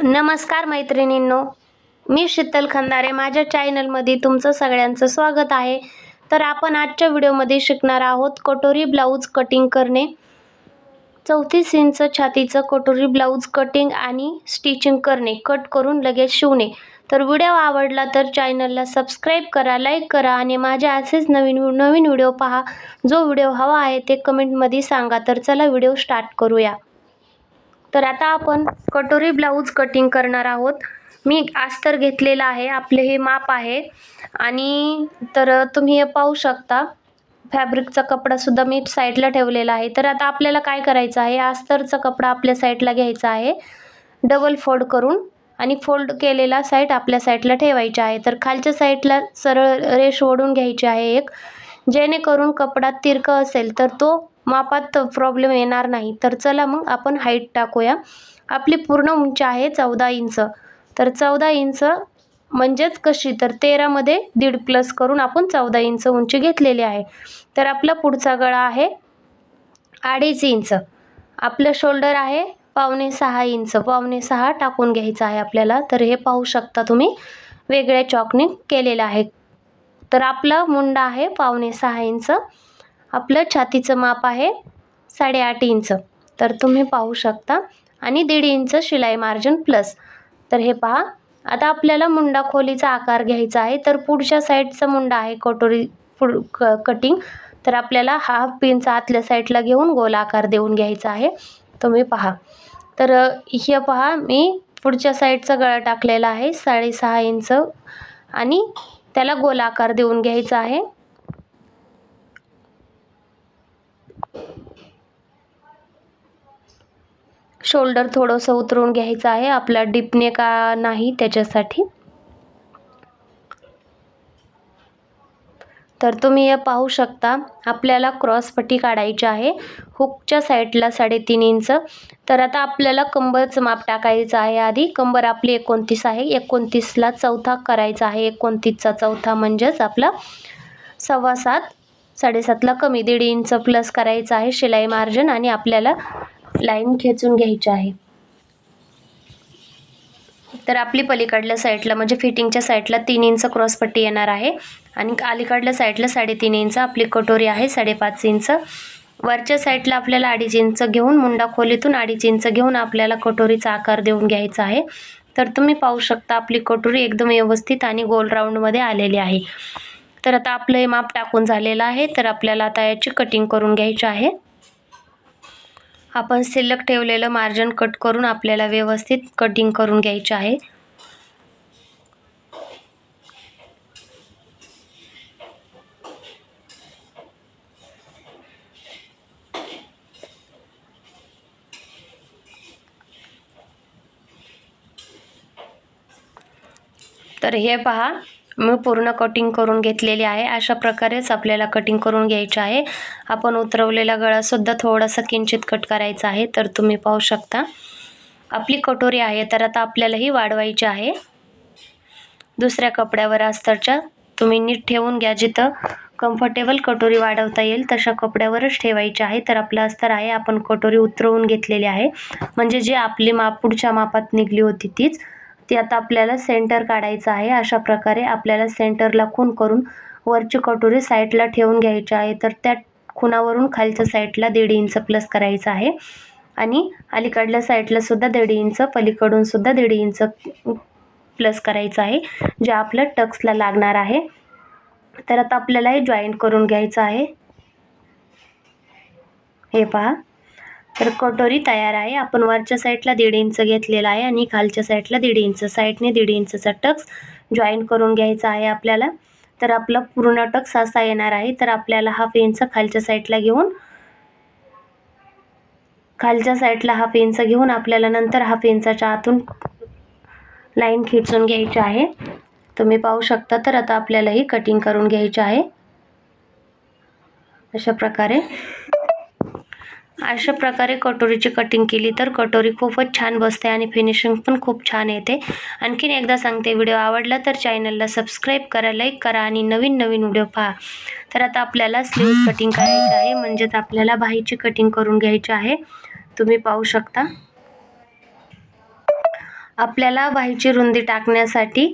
नमस्कार मैत्रिणींनो मी शीतल खंदारे. माझ्या चॅनलमध्ये तुमचं सगळ्यांचं स्वागत आहे. तर आपण आजच्या व्हिडिओमध्ये शिकणार आहोत कटोरी ब्लाऊज कटिंग करणे. चौतीस इंच छातीचं कटोरी ब्लाऊज कटिंग आणि स्टिचिंग करणे कट करून लगेच शिवणे. तर व्हिडिओ आवडला तर चॅनलला सबस्क्राईब करा लाईक करा आणि माझे असेच नवीन नवीन व्हिडिओ पहा. जो व्हिडिओ हवा आहे ते कमेंटमध्ये सांगा. तर चला व्हिडिओ स्टार्ट करूया. तर आता आपण कटोरी ब्लाऊज कटिंग करणार आहोत. मी आस्तर घेतलेलं आहे. आपले हे माप आहे. आणि तर तुम्ही हे पाहू शकता. फॅब्रिकचा कपडासुद्धा मी साईडला ठेवलेला आहे. तर आता आपल्याला काय करायचं आहे? आस्तरचा कपडा आपल्या साईडला घ्यायचा आहे. डबल फोल्ड करून आणि फोल्ड केलेला साईड आपल्या साईडला ठेवायचा आहे. तर खालच्या साईडला सरळ रेष ओढून घ्यायची आहे एक. जेणेकरून कपडा तिरका असेल तर तो मापात प्रॉब्लेम येणार नाही. तर चला मग आपण हाईट टाकूया. आपली पूर्ण उंची आहे चौदा इंच. तर चौदा इंच म्हणजेच कशी? तर तेरामध्ये दीड प्लस करून आपण चौदा इंच उंची घेतलेली आहे. तर आपला पुढचा गळा आहे अडीच इंच. आपलं शोल्डर आहे पावणे सहा इंच. पावणे सहा टाकून घ्यायचं आहे आपल्याला. तर हे पाहू शकता तुम्ही. वेगळ्या चॉकने केलेलं आहे. तर आपला मुंडा आहे पावणे सहा इंच. आपलं छातीचं माप आहे साडेआठ इंच. तर तुम्ही पाहू शकता. आणि दीड इंच शिलाई मार्जिन प्लस. तर हे पहा. आता आपल्याला मुंडा खोलीचा आकार घ्यायचा आहे. तर पुढच्या साईडचा मुंडा आहे कटोरी पुढ क कटिंग तर आपल्याला हाफ पिनचा आतल्या साईडला घेऊन गोल आकार देऊन घ्यायचा आहे. तुम्ही पहा. तर हे पहा. मी पुढच्या साईडचा गळा टाकलेला आहे. साडेसहा इंच. आणि त्याला गोल आकार देऊन घ्यायचा आहे. शोल्डर थोडंसं उतरून घ्यायचं आहे. आपला डिपने का नाही त्याच्यासाठी. तर तुम्ही हे पाहू शकता आपल्याला क्रॉसपट्टी काढायची आहे. हुकच्या साईडला साडेतीन इंच तर आता आपल्याला कंबरचं माप टाकायचं आहे आधी. कंबर आपली एकोणतीस आहे. एकोणतीसला चौथा करायचा आहे. एकोणतीसचा चौथा म्हणजेच आपला सव्वा सात. साडेसातला कमी दीड इंच प्लस करायचं आहे. शिलाई मार्जिन आणि आपल्याला लाईन खेचून घ्यायची आहे. तर आपली पलीकडल्या साईडला म्हणजे फिटिंगच्या साईडला तीन इंच क्रॉसपट्टी येणार आहे. आणि अलीकडल्या साईडला साडेतीन इंच आपली कटोरी आहे साडेपाच इंच. वरच्या साईडला आपल्याला अडीच इंच घेऊन मुंडा खोलीतून अडीच इंच घेऊन आपल्याला कटोरीचा आकार देऊन घ्यायचा आहे. तर तुम्ही पाहू शकता आपली कटोरी एकदम व्यवस्थित आणि गोल राऊंडमध्ये आलेली आहे. तर आता आपलं हे माप टाकून झालेलं आहे. तर आपल्याला आता याची कटिंग करून घ्यायची आहे. आपण शिल्लक ठेवलेलं मार्जिन कट करून आपल्याला व्यवस्थित कटिंग करून घ्यायचं आहे. तर हे पहा मी पूर्ण कटिंग करून घेतलेली आहे. अशा प्रकारेच आपल्याला कटिंग करून घ्यायचं आहे. आपण उतरवलेला गळासुद्धा थोडासा किंचित कट करायचा आहे तर तुम्ही पाहू शकता. आपली कटोरी आहे तर आता आपल्याला ही वाढवायची आहे. दुसऱ्या कपड्यावर अस्तरच्या तुम्ही नीट ठेवून घ्या. जिथं कम्फर्टेबल कटोरी वाढवता येईल तशा कपड्यावरच ठेवायची आहे. तर आपलं अस्तर आहे आपण कटोरी उतरवून घेतलेली आहे. म्हणजे जी आपली माप पुढच्या मापात निघली होती तीच. ती आता आपल्याला सेंटर काढायचं आहे. अशा प्रकारे आपल्याला सेंटरला खून करून वरची कटोरी साईडला ठेवून घ्यायची आहे. तर त्या खुणावरून खालच्या साईडला दीड इंच प्लस करायचं आहे. आणि अलीकडल्या साईडला सुद्धा दीड इंच पलीकडून सुद्धा दीड इंच प्लस करायचं आहे. जे आपलं टक्सला लागणार आहे. तर आता आपल्याला हे जॉईंट करून घ्यायचं आहे. हे पहा. तर कटोरी तयार आहे. आपण वरच्या साईडला दीड इंच घेतलेला आहे आणि खालच्या साईडला दीड इंच. साईडने दीड इंचचा टक्स जॉईन करून घ्यायचा आहे आपल्याला. तर आपला पूर्ण टक्स असा येणार आहे. तर आपल्याला हाफ इंच खालच्या साईडला घेऊन खालच्या साईडला हाफ इंच घेऊन आपल्याला नंतर हाफ इंचाच्या आतून लाईन खिचून घ्यायची आहे. तुम्ही पाहू शकता तर आता आपल्याला ही कटिंग करून घ्यायची आहे. अशा प्रकारे. अशा प्रकारे कटोरीची कटिंग केली तर कटोरी खूपच छान बसते आणि फिनिशिंग पण खूप छान येते. आणखीन एकदा सांगते व्हिडिओ आवडला तर चॅनलला सबस्क्राईब करा लाईक करा आणि नवीन नवीन व्हिडिओ पहा. तर आता आपल्याला स्लीव्ज कटिंग करायची आहे म्हणजेच आपल्याला बाहीची कटिंग करून घ्यायची आहे. तुम्ही पाहू शकता. आपल्याला बाहीची रुंदी टाकण्यासाठी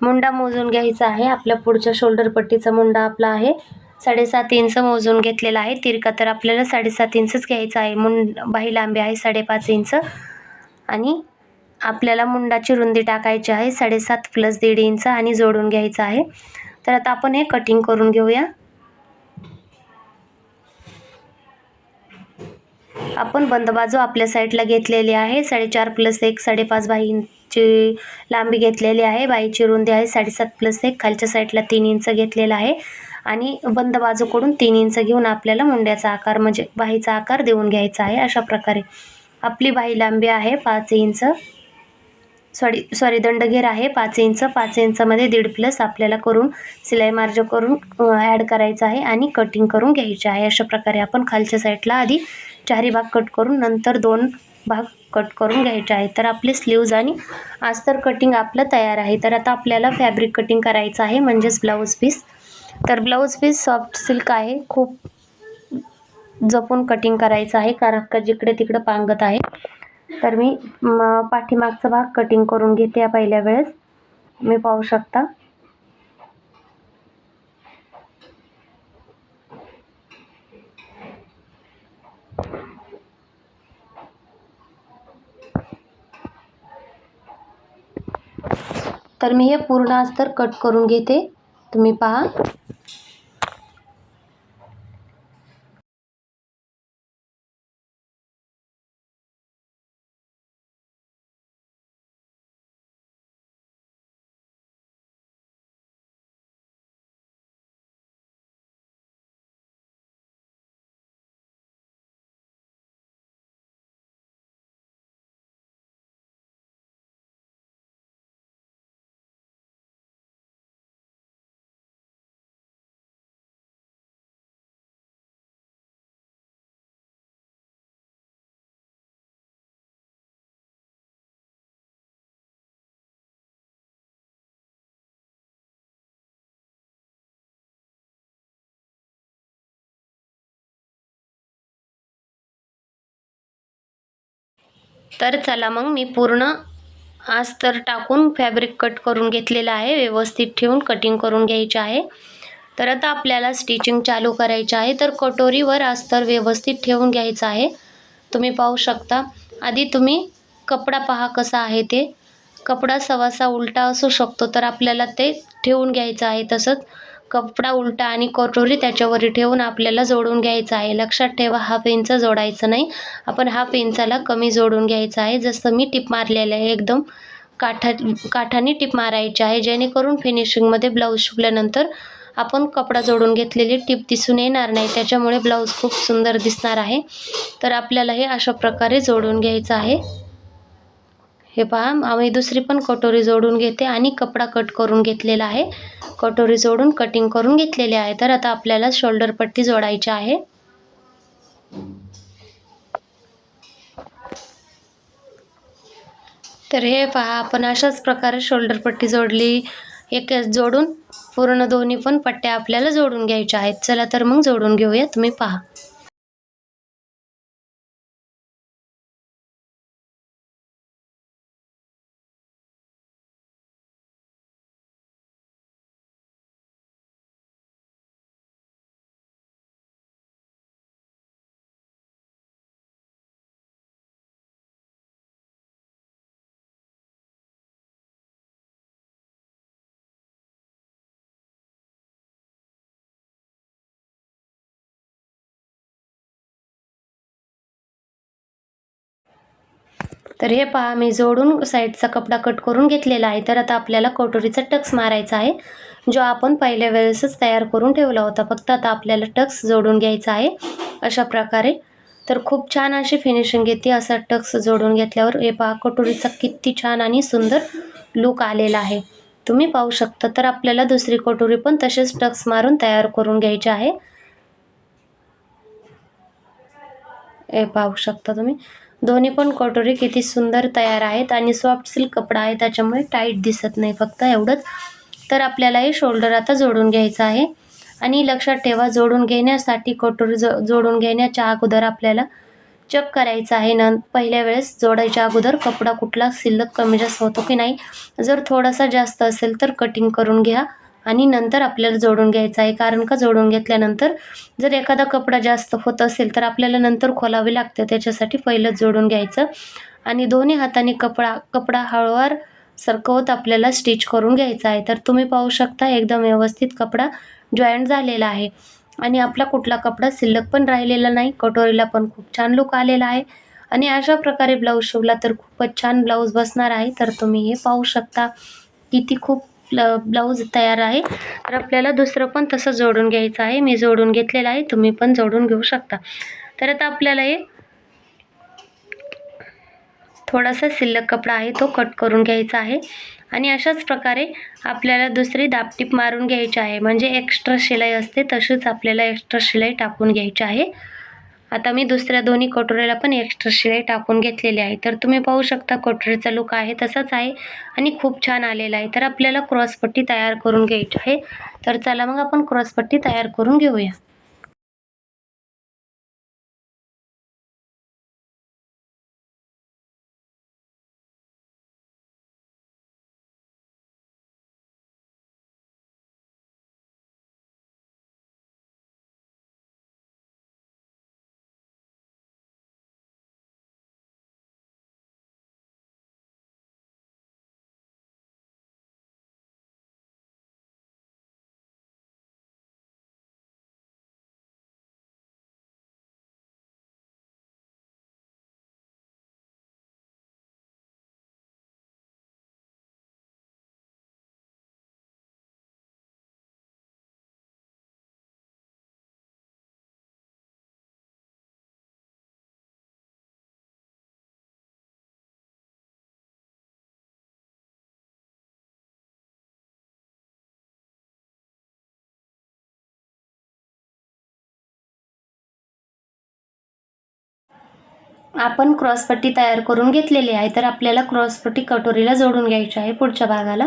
मुंडा मोजून घ्यायचा आहे. आपल्या पुढच्या शोल्डर पट्टीचा मुंडा आपला आहे. साडेसात इंच मोजून घेतलेला आहे. तिरका तर आपल्याला साडेसात इंचच घ्यायचा आहे. मुंड बाही लांबी आहे साडेपाच इंच. आणि आपल्याला मुंडाची रुंदी टाकायची आहे. साडेसात प्लस दीड इंच आणि जोडून घ्यायचं आहे. तर आता आपण हे कटिंग करून घेऊया. आपण बंद बाजू आपल्या साईडला घेतलेली आहे. साडेचार प्लस एक साडेपाच बाईंची लांबी घेतलेली आहे. बाईची रुंदी आहे साडेसात प्लस एक. खालच्या साईडला तीन इंच घेतलेला आहे. आणि बंद बाजूकडून तीन इंच घेऊन आपल्याला मुंड्याचा आकार म्हणजे बाहीचा आकार देऊन घ्यायचा आहे अशा प्रकारे. आपली बाही लांबी आहे पाच इंच सॉरी सॉरी दंडघेर आहे पाच इंच. पाच इंचमध्ये दीड प्लस आपल्याला करून सिलाई मार्ज करून ॲड करायचं आहे आणि कटिंग करून घ्यायचे आहे. अशा प्रकारे आपण खालच्या साईडला आधी चारी भाग कट करून नंतर दोन भाग कट करून घ्यायचे आहे. तर आपले स्लीव्ज आणि अस्तर कटिंग आपलं तयार आहे. तर आता आपल्याला फॅब्रिक कटिंग करायचं आहे म्हणजेच ब्लाऊज पीस तर ब्लाऊज पीस सॉफ्ट सिल्क आहे. खूप जपून कटिंग करायचं आहे. कारण का जिकडे तिकडं पांगत आहे. तर मी पाठीमागचा भाग कटिंग करून घेते या पहिल्या वेळेस. मी पाहू शकता. तर मी हे पूर्ण अस्तर कट करून घेते. तुम्ही पहा. तर चला मग मी पूर्ण अस्तर टाकून फॅब्रिक कट करून घेतलेलं आहे. व्यवस्थित ठेवून कटिंग करून घ्यायचे आहे. तर आता आपल्याला स्टिचिंग चालू करायची आहे. तर कटोरीवर अस्तर व्यवस्थित ठेवून घ्यायचं आहे. तुम्ही पाहू शकता. आधी तुम्ही कपडा पहा कसा आहे ते. कपडा सवासा उलटा असू शकतो तर आपल्याला ते ठेवून घ्यायचं आहे तसंच. कपडा उलटा आणि कटोरी त्याच्यावर ठेवून आपल्याला जोडून घ्यायचं आहे. लक्षात ठेवा हाफ इंच जोडायचं नाही. आपण हाफ इंचाला कमी जोडून घ्यायचं आहे. जसं मी टिप मारलेलं आहे एकदम काठा काठाने टिप मारायची आहे. जेणेकरून फिनिशिंगमध्ये ब्लाऊज शिवल्यानंतर आपण कपडा जोडून घेतलेली टिप दिसून येणार नाही. त्याच्यामुळे ब्लाऊज खूप सुंदर दिसणार आहे. तर आपल्याला हे अशा प्रकारे जोडून घ्यायचं आहे. हे पहा आम्ही दुसरी पण कटोरी जोडून घेते आणि कपडा कट करून घेतलेला आहे. कटोरी जोडून कटिंग करून घेतलेले आहे. तर आता आपल्याला शोल्डर पट्टी जोडायची आहे. तर हे पहा आपण अशाच प्रकारे शोल्डर पट्टी जोडली. एक जोडून पूर्ण दोन्ही पण पट्ट्या आपल्याला जोडून घ्यायच्या आहेत. चला तर मग जोडून घेऊया. तुम्ही पहा. तर हे पहा मी जोडून साईडचा कपडा कट करून घेतलेला आहे. तर आता आपल्याला कटोरीचा टक्स मारायचा आहे जो आपण पहिल्या वेळेसच तयार करून ठेवला होता. फक्त आता आपल्याला टक्स जोडून घ्यायचा आहे अशा प्रकारे. तर खूप छान अशी फिनिशिंग येते असा टक्स जोडून घेतल्यावर. हे पहा कटोरीचा किती छान आणि सुंदर लुक आलेला आहे. तुम्ही पाहू शकता तर आपल्याला दुसरी कटोरी पण तसेच टक्स मारून तयार करून घ्यायची आहे. हे पाहू शकता तुम्ही. दोन्ही पण कटोरी किती सुंदर तयार आहेत आणि सॉफ्ट सिल्क कपडा आहे त्याच्यामुळे टाईट दिसत नाही फक्त एवढंच. तर आपल्याला हे शोल्डर आता जोडून घ्यायचं आहे. आणि लक्षात ठेवा जोडून घेण्यासाठी कटोरी जो जोडून घेण्याच्या अगोदर आपल्याला चेक करायचं आहे. न पहिल्या वेळेस जोडायच्या अगोदर कपडा कुठला शिल्लक कमी जास्त होतो की नाही जर थोडासा जास्त असेल तर कटिंग करून घ्या. आणि नंतर आपल्याला जोडून घ्यायचा आहे. कारण का जोडून घेतल्यानंतर जर एखादा कपडा जास्त होत असेल तर आपल्याला नंतर खोलावे लागते त्याच्यासाठी पहिलंच जोडून घ्यायचं. आणि दोन्ही हाताने कपडा कपडा हळूवार सरकवत आपल्याला स्टिच करून घ्यायचा आहे. तर तुम्ही पाहू शकता एकदम व्यवस्थित कपडा जॉईंट झालेला आहे. आणि आपला कुठला कपडा शिल्लक पण राहिलेला नाही. कटोरीला पण खूप छान लुक आलेला आहे. आणि अशा प्रकारे ब्लाऊज शिवला तर खूपच छान ब्लाऊज बसणार आहे. तर तुम्ही हे पाहू शकता. किती खूप ब्लाऊज तयार आहे. तर आपल्याला दुसरं पण तसं जोडून घ्यायचं आहे. मी जोडून घेतलेलं आहे. तुम्ही पण जोडून घेऊ शकता. तर आता आपल्याला हे थोडासा शिल्लक कपडा आहे तो कट करून घ्यायचा आहे. आणि अशाच प्रकारे आपल्याला दुसरी दापटीप मारून घ्यायची आहे. म्हणजे एक्स्ट्रा शिलाई असते तशीच आपल्याला एक्स्ट्रा शिलाई टाकून घ्यायची आहे. आता मी दुसऱ्या दोन्ही कटोऱ्याला पण एक्स्ट्रा शिळे टाकून घेतलेली आहे तर तुम्ही पाहू शकता कटोरीचा लुक आहे तसाच आहे आणि खूप छान आलेला आहे. तर आपल्याला क्रॉसपट्टी तयार करून घ्यायची आहे. तर चला मग आपण क्रॉसपट्टी तयार करून घेऊया. आपण क्रॉसपट्टी तयार करून घेतलेली आहे तर आपल्याला क्रॉसपट्टी कटोरीला जोडून घ्यायची आहे पुढच्या भागाला.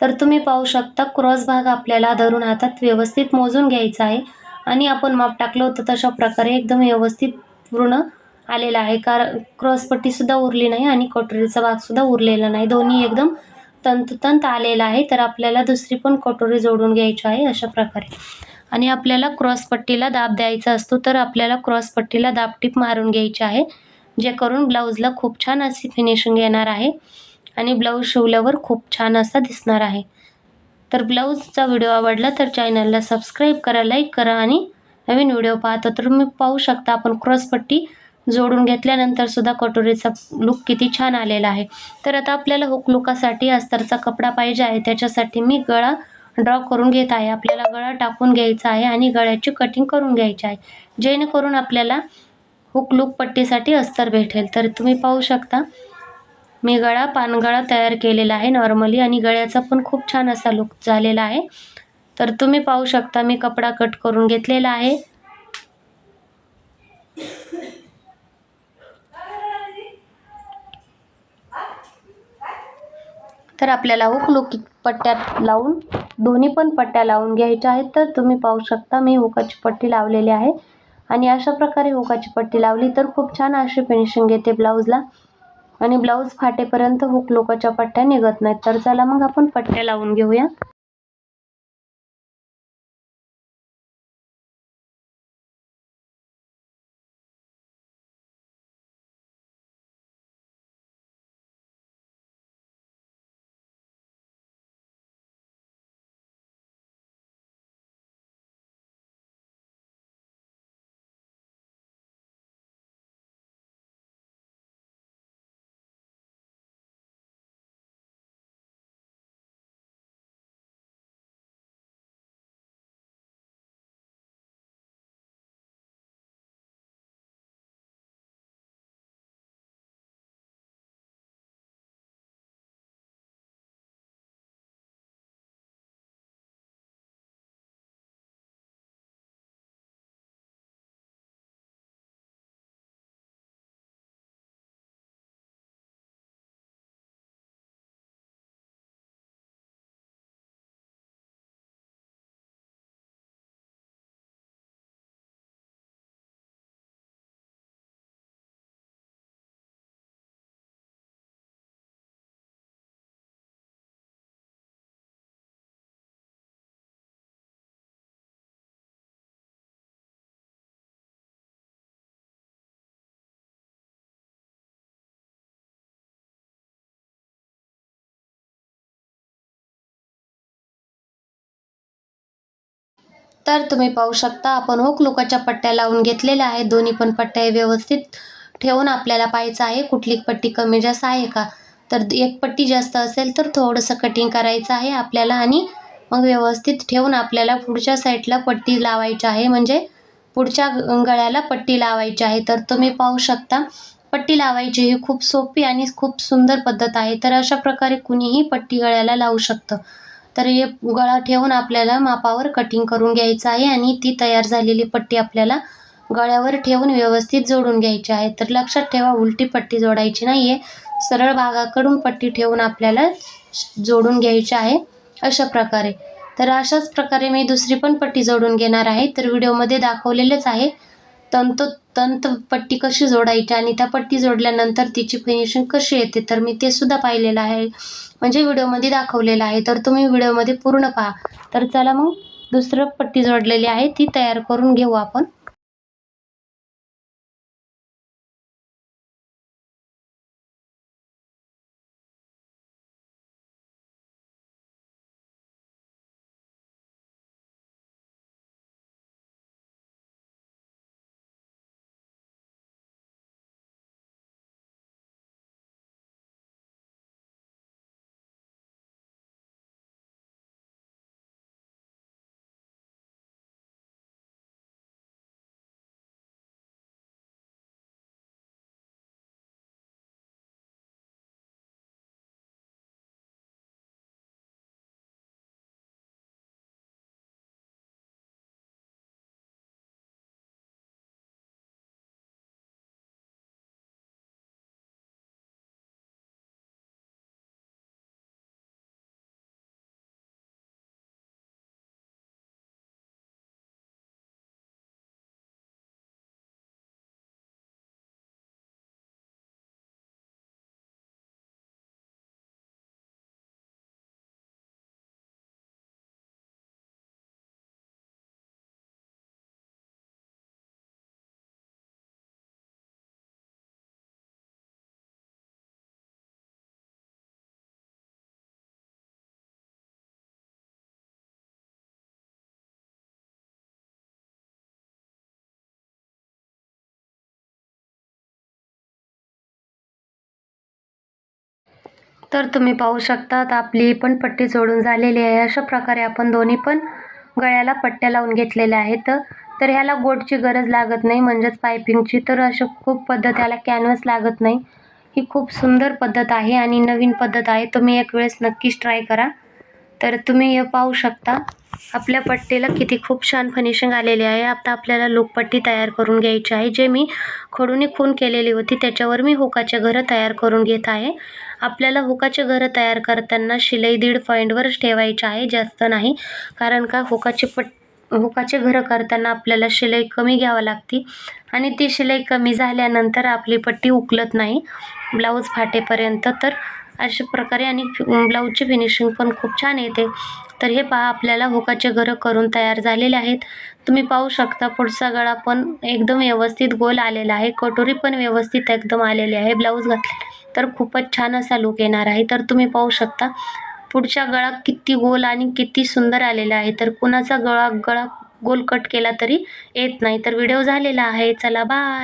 तर तुम्ही पाहू शकता क्रॉस भाग आपल्याला धरून हातात व्यवस्थित मोजून घ्यायचा आहे आणि आपण माप टाकलं होतं तशा प्रकारे एकदम व्यवस्थित पूर्ण आलेला आहे. कारण क्रॉसपट्टीसुद्धा उरली नाही आणि कटोरीचा भागसुद्धा उरलेला नाही. दोन्ही एकदम तंतुतंत आलेला आहे तर आपल्याला दुसरी पण कटोरी जोडून घ्यायची आहे अशा प्रकारे. आणि आपल्याला क्रॉसपट्टीला दाब द्यायचा असतो तर आपल्याला क्रॉसपट्टीला दाबटीप मारून घ्यायची आहे जे करून ब्लाऊजला खूप छान अशी फिनिशिंग येणार आहे आणि ब्लाऊज शिवल्यावर खूप छान असा दिसणार आहे. तर ब्लाऊजचा व्हिडिओ आवडला तर चॅनलला सबस्क्राईब करा लाईक करा आणि नवीन व्हिडिओ पाहतो तर तुम्ही पाहू शकता आपण क्रॉसपट्टी जोडून घेतल्यानंतर सुद्धा कटोरीचा लुक किती छान आलेला आहे. तर आता आपल्याला हुक लुकासाठी अस्तरचा कपडा पाहिजे आहे त्याच्यासाठी मी गळा ड्रॉ करून घेत आहे. आपल्याला गळा टाकून घ्यायचा आहे आणि गळ्याची कटिंग करून घ्यायची आहे. जेणेकरून आपल्याला हुक लुक पट्टीसाठी अस्तर भेटेल. तर तुम्ही पाहू शकता मी गळा पानगळा तयार केलेला आहे नॉर्मली आणि गळ्याचा पण खूप छान असा लुक झालेला आहे. तर तुम्ही पाहू शकता मी कपडा कट करून घेतलेला आहे. तर आपल्याला हुक लुक पट्ट्यात लावून दोन्ही पण पट्ट्या लावून घ्यायच्या आहेत तर तुम्ही पाहू शकता मी हुकाची पट्टी लावलेली आहे. आणि अशा प्रकारे हुकाची पट्टी लावली तर खूप छान अशी फिनिशिंग येते ब्लाऊजला आणि ब्लाऊज फाटेपर्यंत हुक लोकाच्या पट्ट्या निघत नाहीत. तर चला मग आपण पट्ट्या लावून घेऊया. तर तुम्ही पाहू शकता आपण होक लोकाच्या पट्ट्या लावून घेतलेल्या आहेत. दोन्ही पण पट्ट्या व्यवस्थित ठेवून आपल्याला पाहायचं आहे कुठली पट्टी कमी जास्त आहे का? तर एक पट्टी जास्त असेल तर थोडंसं कटिंग करायचं आहे आपल्याला आणि मग व्यवस्थित ठेवून आपल्याला पुढच्या साईडला पट्टी लावायची आहे. म्हणजे पुढच्या गळ्याला पट्टी लावायची आहे. तर तुम्ही पाहू शकता पट्टी लावायची ही खूप सोपी आणि खूप सुंदर पद्धत आहे. तर अशा प्रकारे कुणीही पट्टी गळ्याला लावू शकतं. तर हे गळा ठेवून आपल्याला मापावर कटिंग करून घ्यायचं आहे आणि ती तयार झालेली पट्टी आपल्याला गळ्यावर ठेवून व्यवस्थित जोडून घ्यायची आहे. तर लक्षात ठेवा उलटी पट्टी जोडायची नाही आहे सरळ भागाकडून पट्टी ठेवून आपल्याला जोडून घ्यायची आहे अशा प्रकारे. तर अशाच प्रकारे मी दुसरी पण पट्टी जोडून घेणार आहे. तर व्हिडिओमध्ये दाखवलेलेच आहे. तंतो तंत पट्टी कशी जोडायची आणि त्या पट्टी जोडल्यानंतर तिची फिनिशिंग कशी येते तर मी ते सुद्धा पाहिलेलं आहे. म्हणजे व्हिडिओमध्ये दाखवलेलं आहे. तर तुम्ही व्हिडिओमध्ये पूर्ण पहा. तर चला मग दुसरं पट्टी जोडलेली आहे ती तयार करून घेऊ आपण. तर तुम्ही पाहू शकतात आपली पण पट्टी जोडून झालेली आहे. अशा प्रकारे आपण दोन्ही पण गळ्याला पट्ट्या लावून घेतलेल्या आहेत. तर ह्याला गोटची गरज लागत नाही म्हणजेच पायपिंगची तर अशा खूप पद्धत ह्याला कॅनव्हस लागत नाही. ही खूप सुंदर पद्धत आहे आणि नवीन पद्धत आहे. तुम्ही एक वेळेस नक्कीच ट्राय करा. तर तुम्ही हे पाहू शकता. आपल्या पट्टीला किती खूप छान फिनिशिंग आलेली आहे. आता आपल्याला लोकपट्टी तयार करून घ्यायची आहे जे मी खडूने खून केलेली होती. त्याच्यावर मी हुकाचे घरं तयार करून घेत आहे. आपल्याला हुकाचे घरं तयार करताना शिलाई दीड पॉईंटवरच ठेवायची आहे जास्त नाही. कारण का हुकाचे पट हुकाचे घरं करताना आपल्याला शिलाई कमी घ्यावं लागते. आणि ती शिलाई कमी झाल्यानंतर आपली पट्टी उकलत नाही. ब्लाऊज फाटेपर्यंत तर अशा प्रकारे आणि ब्लाऊजची फिनिशिंग पण खूप छान येते. तर हे पहा आपल्याला हुकाचे घरं करून तयार झालेले आहेत. तुम्ही पाहू शकता पुढचा गळा पण एकदम व्यवस्थित गोल आलेला आहे. कटोरी पण व्यवस्थित एकदम आलेली आहे ब्लाऊज घातले तर खूपच छान असा लुक येणार आहे. तर तुम्ही पाहू शकता पुढच्या गळा किती गोल आणि किती सुंदर आलेला आहे. तर कुणाचा गळा गळा गोल कट केला तरी येत नाही. तर व्हिडिओ झालेला आहे. चला बाय